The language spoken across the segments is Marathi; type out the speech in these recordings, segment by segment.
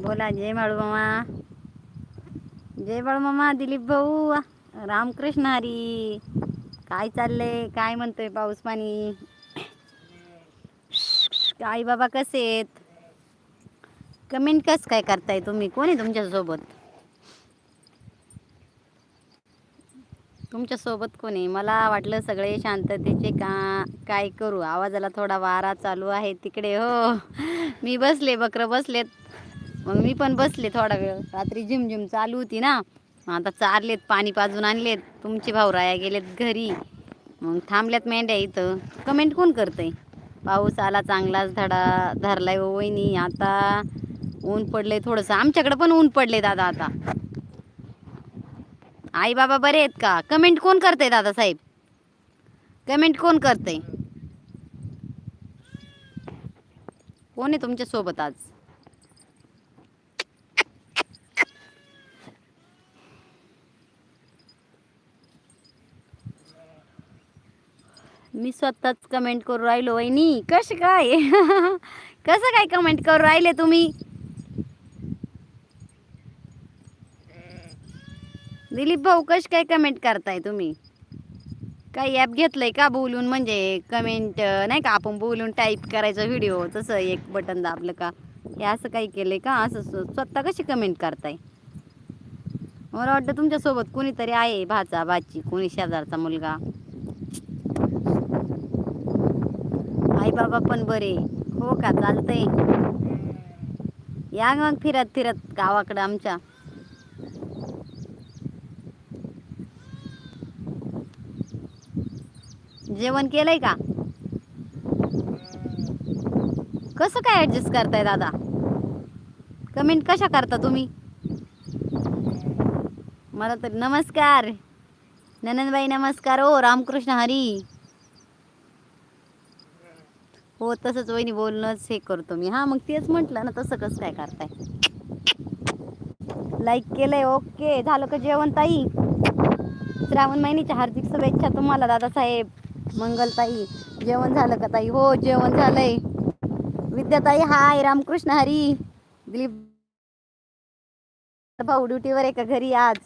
बोला जय बाळू मामा जय बाळू मामा दिलीप भाऊ रामकृष्ण हरी काय चाललंय काय म्हणतोय पाऊस पाणी काय बाबा कसे आहेत कमेंट कस काय करताय तुम्ही कोण आहे तुमच्यासोबत तुमच्यासोबत कोण आहे मला वाटलं सगळे शांततेचे का काय करू आवाजाला थोडा वारा चालू आहे तिकडे हो मी बसले बकरं बसलेत मग मी पण बसले थोडा वेळ. रात्री झिमझिम चालू होती ना. मग आता चारलेत पाणी पाजून आणलेत. तुमचे भाऊ राया गेलेत घरी. मग थांबल्यात मेंढ्या इथं. कमेंट कोण करतंय? पाऊस आला चांगलाच धडा धरलाय हो वहिनी. आता ऊन पडलंय थोडंसं. आमच्याकडे पण ऊन पडले दादा आता. आई बाबा बरे आहेत का? कमेंट कोण करते दादा साहेब? कमेंट कोण करते कोण आहे तुमच्यासोबत आज? मी स्वतःच कमेंट करू राहिलो वहिनी. कसं काय? कसं काय कमेंट करू राहिले तुम्ही? दिलीप भाऊ कश काय कमेंट करताय तुम्ही? काही ॲप घेतलंय का बोलून? म्हणजे कमेंट नाही का आपण बोलून टाईप करायचं व्हिडिओ तसं एक बटन दाबलं का? हे असं काही केलंय का? असं स्वतः कशी कमेंट करताय? मला वाटतं तुमच्यासोबत कोणीतरी आहे भाचा भाची कोणी शेजारचा मुलगा. आई बाबा पण बरे. हो का? चालतंय. या मग फिरत फिरत गावाकडं आमच्या. जेवण केलंय का? कसं काय ऍडजस्ट करताय दादा? कमेंट कशा करता तुम्ही? मला तर नमस्कार. ननंदबाई नमस्कार. ओ रामकृष्ण हरी. हो तसंच वहिनी बोलणंच हे करतो मी. हां मग तेच म्हटलं ना तसं कसं काय करताय? लाईक केलंय ओके झालं का जेवण ताई? श्रावण महिन्याच्या हार्दिक शुभेच्छा तुम्हाला दादासाहेब. मंगलताई जेवण झालं का ताई? हो जेवण झालंय. विद्याताई हाय रामकृष्ण हरी. दिलीप भाऊ ड्युटीवर आहे का घरी आज?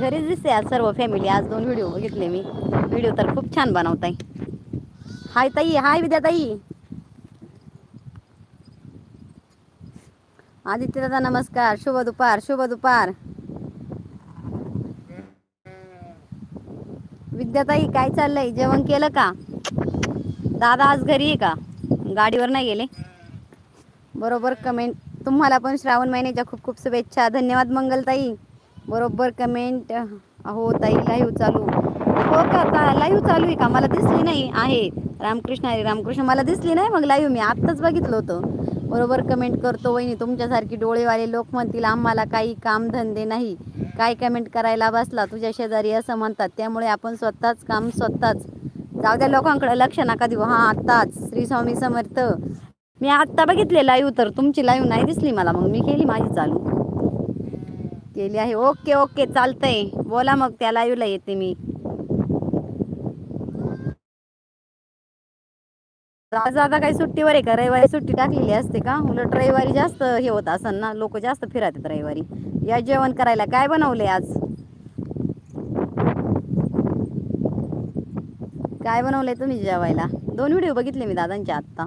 घरीच दिसते आज सर्व फॅमिली आज दोन व्हिडिओ बघितले मी. व्हिडिओ तर खूप छान बनवताय. हाय ताई. हाय विद्याताई. आदित्य दादा नमस्कार. शुभ दुपार शुभ दुपार. विद्याताई काय चाललंय? जेवण केलं का? दादा आज घरी आहे का? गाडीवर नाही गेले. बरोबर कमेंट तुम्हाला पण श्रावण महिन्याच्या खूप खूप शुभेच्छा. धन्यवाद मंगलताई. बरोबर कमेंट हो ताई लाईव्ह चालू. हो का? लाईव्ह चालू आहे का? मला दिसली नाही. आहे. रामकृष्ण हरी रामकृष्ण. मला दिसली नाही मग लाईव्ह मी. आत्ताच बघितलं होतं. बरोबर कमेंट करतो वहिनी. तुमच्यासारखी डोळेवाले लोक म्हणतील आम्हाला काही कामधंदे नाही. काय कमेंट करायला बसला? तुझ्या शेजारी असं म्हणतात. त्यामुळे आपण स्वतःच काम स्वतःच. जाऊ द्या लोकांकडे लक्ष नका देऊ. हां आत्ताच श्री स्वामी समर्थ. मी आत्ता बघितले लाईव्ह तर. तुमची लाईव्ह नाही दिसली मला. मग मी केली माझी चालू. केली आहे. Okay okay. चालतंय. बोला मग त्या लाईव्हला येते मी. आज आता काही सुट्टीवर आहे का? रविवारी सुट्टी टाकलेली असते का? उलट रविवारी जास्त हे होत असन ना? लोक जास्त फिरतात रविवारी. या जेवण करायला काय बनवले आज? काय बनवलंय तुम्ही जेवायला? दोन व्हिडिओ बघितले मी दादांच्या आत्ता.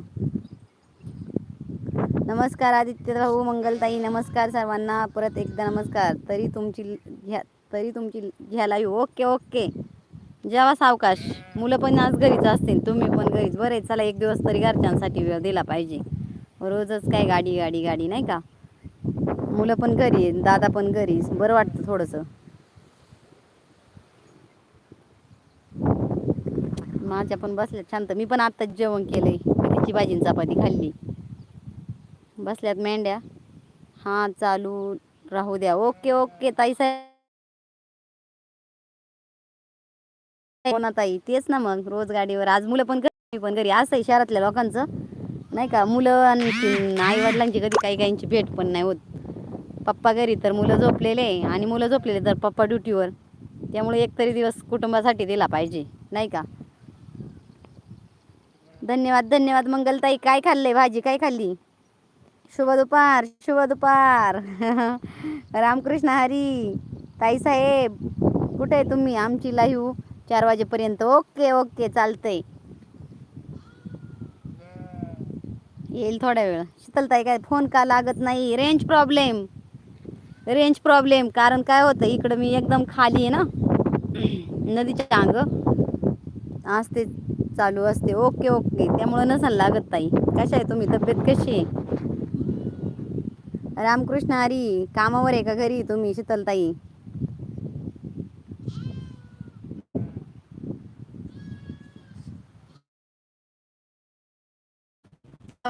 नमस्कार आदित्य भाऊ मंगलताई नमस्कार सर्वांना. परत एकदा नमस्कार. तरी तुमची घ्या तरी तुमची घ्यायला येऊ. Okay okay. जेव्हा सावकाश मुलं पण आज घरीच असतील तुम्ही पण घरीच. बरं आहे चला एक दिवस तरी घरच्यांसाठी वेळ दिला पाहिजे. रोजच काय गाडी गाडी गाडी नाही का? मुलं पण घरी दादा पण घरी बरं वाटतं थोडंसं. माझ्या पण बसल्यात शांत. मी पण आत्ताच जेवण केलंय. तिची भाजी चपाती खाल्ली. बसल्यात मेंढ्या. हां चालू. राहू द्या. ओके ओके ताई साहेब. कोणाताई? ताई तेच ना मग रोज गाडीवर. आज मुलं पण घरी पण घरी. असं शहरातल्या लोकांचं. नाही का? मुलं आणि आई वडिलांची कधी काही काहींची भेट पण नाही होत. पप्पा घरी तर मुलं झोपलेले आणि मुलं झोपलेले तर पप्पा ड्युटीवर. त्यामुळे एक तरी दिवस कुटुंबासाठी दिला पाहिजे. नाही का? धन्यवाद धन्यवाद मंगलताई. काय खाल्लंय? भाजी काय खाल्ली? शुभ दुपार शुभ दुपार. रामकृष्ण हरी. ताई साहेब कुठे आहे तुम्ही? आमची लाईव्ह चार वाजेपर्यंत. ओके ओके चालतंय. येईल थोड्या वेळ. शीतलताई काय फोन का लागत नाही? Range problem. रेंज प्रॉब्लेम कारण काय होतं इकडं मी एकदम खाली आहे ना. नदीच्या अंग. असते चालू असते. Okay okay. त्यामुळं नसेल लागत ताई. कशा आहे तुम्ही? तब्येत कशी आहे? रामकृष्ण हरी कामावर आहे का घरी तुम्ही शीतलताई?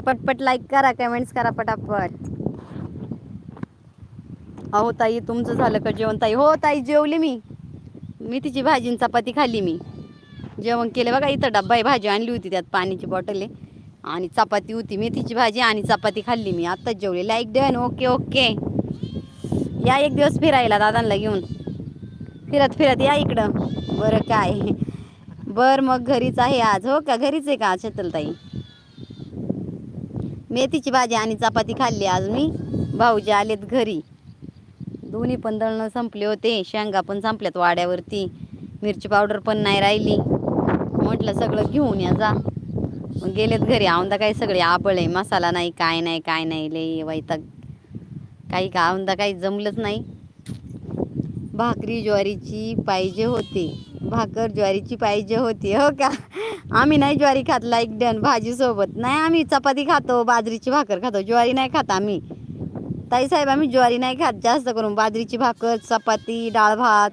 पटपट लाईक करा कमेंट्स करा पटापट. अहो ताई तुमचं झालं का जेवण? ताई हो ताई जेवली मी. मेथीची भाजी आणि चपाती खाल्ली मी. जेवण केलं बघा इथं डब्बा आहे भाजी आणली होती त्यात पाण्याची बॉटल आहे. आणि चपाती होती मेथीची भाजी आणि चपाती खाल्ली मी. आत्ताच जेवली. लाईक डन ओके ओके या एक दिवस फिरायला दादांना घेऊन. फिरत फिरत या इकडं. बरं काय. बरं मग घरीच आहे आज. हो का? घरीच आहे का ताई? मेथीची भाजी आणि चपाती खाल्ली आज मी. भाऊजी आलेत घरी. दोन्ही पण दळणं संपले होते. शेंगा पण संपल्यात वाड्यावरती. मिरची पावडर पण नाही राहिली. म्हटलं सगळं घेऊन या जा. मग गेलेत घरी. औंदा काही सगळे आबळ आहे. मसाला नाही काय नाही काय नाही. लय वैताग. काही का औंदा काही जमलंच नाही. भाकरी ज्वारीची पाहिजे होती. भाकर ज्वारीची पाहिजे होती हो का? आम्ही नाही ज्वारी खात लाईक डन भाजीसोबत. नाही आम्ही चपाती खातो बाजरीची भाकर खातो. ज्वारी नाही खात आम्ही. ताई साहेब आम्ही ज्वारी नाही खात. जास्त करून बाजरीची भाकर चपाती डाळ भात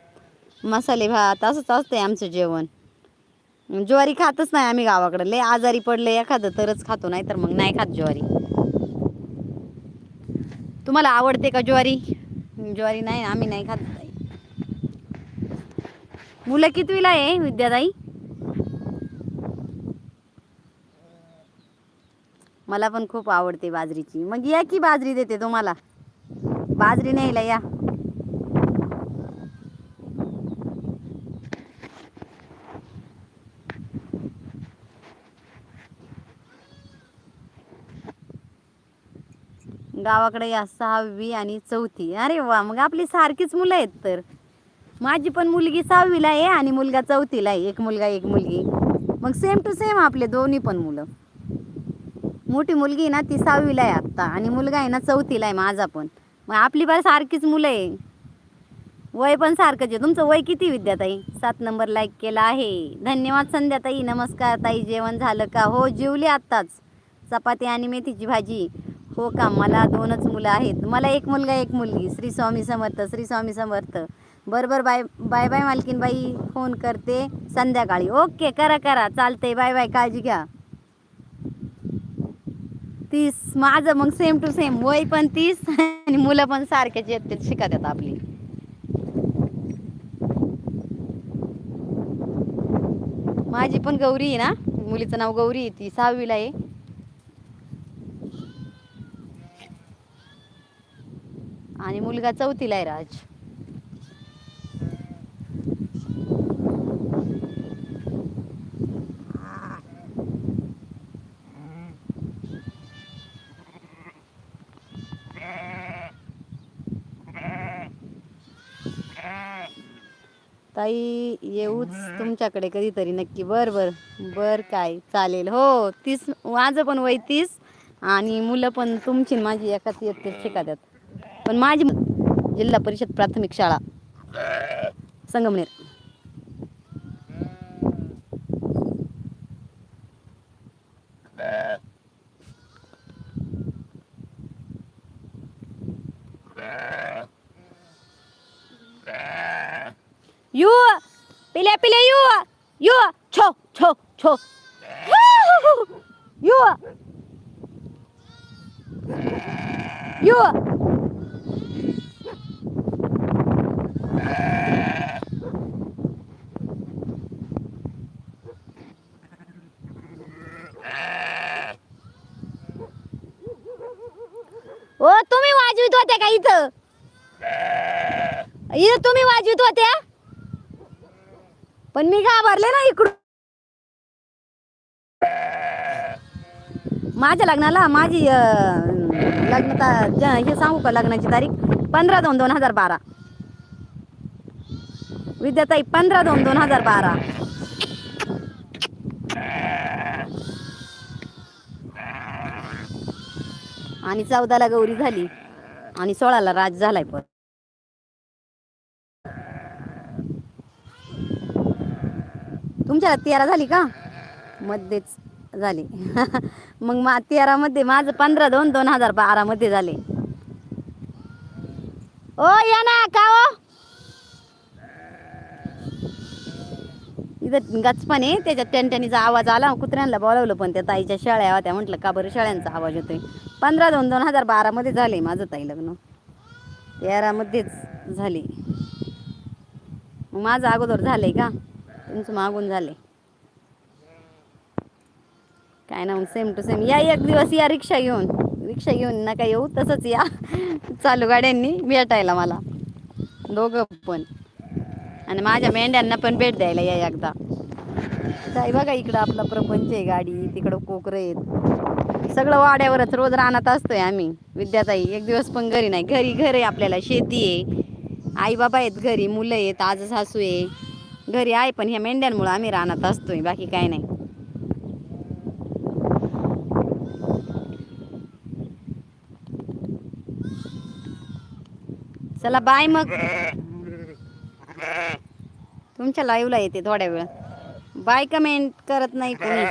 मसाले भात असंच असतं आहे आमचं जेवण. ज्वारी खातच नाही आम्ही गावाकडं. लय आजारी पडले एखादं तरच खातो नाही तर मग नाही खात ज्वारी. तुम्हाला आवडते का ज्वारी? ज्वारी नाही आम्ही नाही खात. मुलं कितवीला आहे विद्याताई? मला पण खूप आवडते बाजरीची. मग या की बाजरी देते तुम्हाला? बाजरी न्यायला या. गावाकडे या सहावी आणि चौथी. अरे वा मग आपली सारखीच मुलं आहेत तर. माझी पण मुलगी सहावीला आहे आणि मुलगा चौथीला आहे. एक मुलगा एक मुलगी. मग सेम टू सेम आपले दोन्ही पण मुलं. मोठी मुलगी आहे ना ती सहावीला आहे आत्ता. आणि मुलगा आहे ना चौथीला आहे माझा पण. मग आपली बार सारखीच मुलं आहे. वय पण सारखंच आहे. तुमचं वय किती विद्याताई सात नंबर लाईक केला आहे. धन्यवाद संध्याताई नमस्कार ताई. जेवण झालं का? हो जेवली आत्ताच. चपाती आणि मेथीची भाजी. हो का? मला दोनच मुलं आहेत. मला एक मुलगा एक मुलगी. श्री स्वामी समर्थ श्री स्वामी समर्थ. बरं बरं बाय बाय बाय मालकीनबाई. फोन करते संध्याकाळी. ओके करा करा. चालते बाय बाय. काळजी घ्या. तीस. माझं मग सेम टू सेम वय पण तीस आणि मुलं पण सारख्याची येतील ते शिकत आपली. माझी पण गौरी आहे ना? मुलीचं नाव गौरी आहे ती. सहावीला आहे. आणि मुलगा चौथीला आहे राज. ताई येऊच तुमच्याकडे कधीतरी नक्की. बर बर. बर काय चालेल. हो तीस माझं पण वय तीस आणि मुलं पण तुमची माझी एकाच येते शिकाद्यात पण माझी जिल्हा परिषद प्राथमिक शाळा संगमनेर यू पिल्या पिल्या यू यू छो 저 छो यू ओ तुम्ही वाजवित होत्या का इथं इथं तुम्ही वाजवित होत्या पण मी घाबरले ना इकडून माझ्या लग्नाला माझी लग्न हे सांगू का लग्नाची तारीख? पंधरा दोन दोन हजार बारा. विद्याताई पंधरा दोन दोन हजार बारा. आणि चौदाला गौरी झाली. आणि सोळाला राज झालाय पण. तुमच्याला तेरा झाली का? मध्येच झाली. मग मा तेरामध्ये माझं पंधरा दोन दोन हजार बारामध्ये झाले. ओ या ना का ओ इथं गचपण आहे त्याच्यात टॅनटॅनीचा आवाज आला कुत्र्यांना बोलावलं पण त्या ताईच्या शाळ्या होत्या म्हटलं का बरं शाळ्यांचा आवाज होतोय पंधरा दोन दोन हजार बारामध्ये झाले माझं ताई लग्न. तेरामध्येच झाले. माझं अगोदर झालंय का? तुमचं मागून झाले काय ना मग सेम टू सेम या एक दिवस या रिक्षा घेऊन. रिक्षा घेऊन नका येऊ तसंच या. चालू गाड्यांनी भेटायला मला. दोघं पण. आणि माझ्या मेंढ्यांना पण भेट द्यायला या एकदा. काय बघा इकडं आपला प्रपंच आहे गाडी तिकडं कोकरं आहेत. सगळं वाड्यावरच रोज रानात असतोय आम्ही. विद्याताई एक दिवस पण घरी नाही. घरी घर आहे आपल्याला. शेती आहे. आई बाबा आहेत घरी मुलं आहेत आज सासू आहे. घरी आहे पण ह्या मेंढ्यांमुळं आम्ही रानात असतोय. बाकी काय नाही. चला बाय मग. तुमच्या लाईव्हला येते थोड्या वेळ. बाय कमेंट करत नाही कोणी.